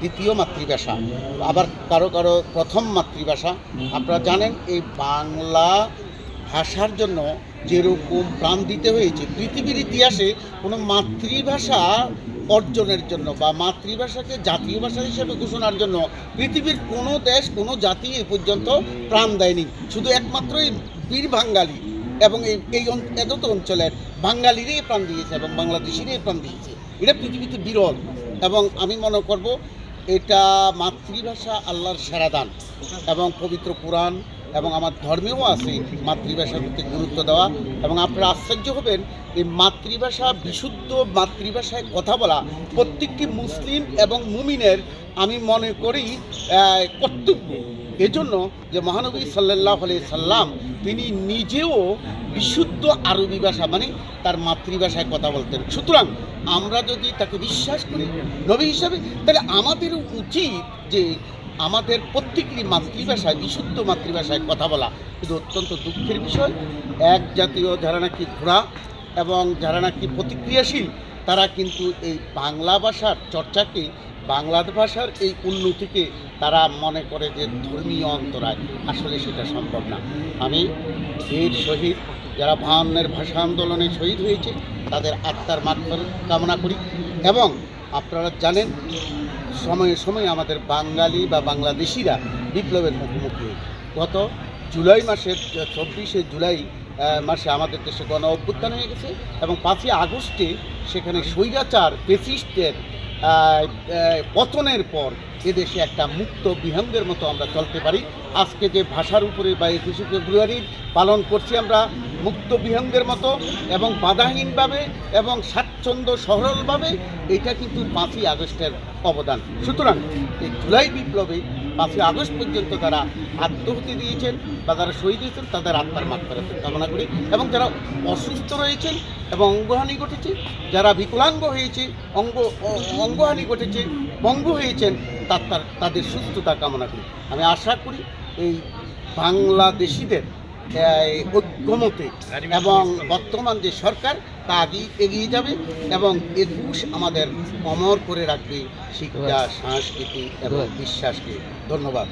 দ্বিতীয় মাতৃভাষা, আবার কারও কারও প্রথম মাতৃভাষা। আপনারা জানেন এই বাংলা ভাষার জন্য যেরকম প্রাণ দিতে হয়েছে, পৃথিবীর ইতিহাসে কোনো মাতৃভাষা অর্জনের জন্য বা মাতৃভাষাকে জাতীয় ভাষা হিসেবে ঘোষণার জন্য পৃথিবীর কোনো দেশ, কোনো জাতি এ পর্যন্ত প্রাণ দেয়নি। শুধু একমাত্র এই বীর বাঙালি এবং এই এই এতত অঞ্চলের বাঙালিরই প্রাণ দিয়েছে এবং বাংলাদেশিরই প্রাণ দিয়েছে। এটা পৃথিবীতে বিরল। এবং আমি মনে করব এটা মাতৃভাষা আল্লাহর সেরাদান এবং পবিত্র কোরআন এবং আমার ধর্মেও আছে মাতৃভাষার প্রতি গুরুত্ব দেওয়া এবং আপনারা আশ্চর্য হবেন, এই মাতৃভাষা বিশুদ্ধ মাতৃভাষায় কথা বলা প্রত্যেকটি মুসলিম এবং মুমিনের আমি মনে করি কর্তব্য। এজন্য যে মহানবী সাল্লাহ সাল্লাম তিনি নিজেও বিশুদ্ধ আরবি ভাষা মানে তার মাতৃভাষায় কথা বলতেন। সুতরাং আমরা যদি তাকে বিশ্বাস করি, নবী হিসাবে, তাহলে আমাদের উচিত যে আমাদের প্রত্যেকেরই মাতৃভাষায়, বিশুদ্ধ মাতৃভাষায় কথা বলা। কিন্তু অত্যন্ত দুঃখের বিষয়, এক জাতীয় যারা নাকি ঘোড়া এবং যারা নাকি প্রতিক্রিয়াশীল, তারা কিন্তু এই বাংলা ভাষার চর্চাকে, বাংলা ভাষার এই উন্নতিকে তারা মনে করে যে ধর্মীয় অন্তরায়। আসলে সেটা সম্ভব না। আমি এর শহীদ যারা ভান্নের ভাষা আন্দোলনে শহীদ হয়েছে, তাদের আত্মার মাত্র কামনা করি এবং আপনারা জানেন, সময়ে সময়ে আমাদের বাঙালি বা বাংলাদেশিরা বিপ্লবের মুখোমুখি। গত জুলাই মাসের চব্বিশে জুলাই মাসে আমাদের দেশে গণ অভ্যুত্থান হয়ে গেছে এবং পাঁচই আগস্টে সেখানে স্বৈরাচার পেসিস্টের পতনের পর এদেশে একটা মুক্ত বিহঙ্গের মতো আমরা চলতে পারি আজকে যে ভাষার উপরে বা একুশে ফেব্রুয়ারি পালন করছি আমরা মুক্ত বিহঙ্গের মতো এবং বাধাহীনভাবে এবং স্বাচ্ছন্দ্য সরলভাবে এটা কিন্তু পাঁচই আগস্টের অবদান। সুতরাং এই জুলাই বিপ্লবে পাঁচই আগস্ট পর্যন্ত তারা আত্মহতি দিয়েছেন বা যারা শহীদ হয়েছেন, তাদের আত্মার মাত্রা কামনা করি এবং যারা অসুস্থ রয়েছেন এবং অঙ্গহানি ঘটেছে, যারা বিকলাঙ্গ হয়েছে, অঙ্গ, অঙ্গহানি ঘটেছে পঙ্গু হয়েছেন, তার, তার- তাদের সুস্থতা কামনা করি। আমি আশা করি এই বাংলাদেশিদের ঐক্যমতে এবং বর্তমান যে সরকার তা দিয়ে এগিয়ে যাবে এবং একুশ আমাদের অমর করে রাখবে শিক্ষা সংস্কৃতি এবং বিশ্বাসকে। ধন্যবাদ।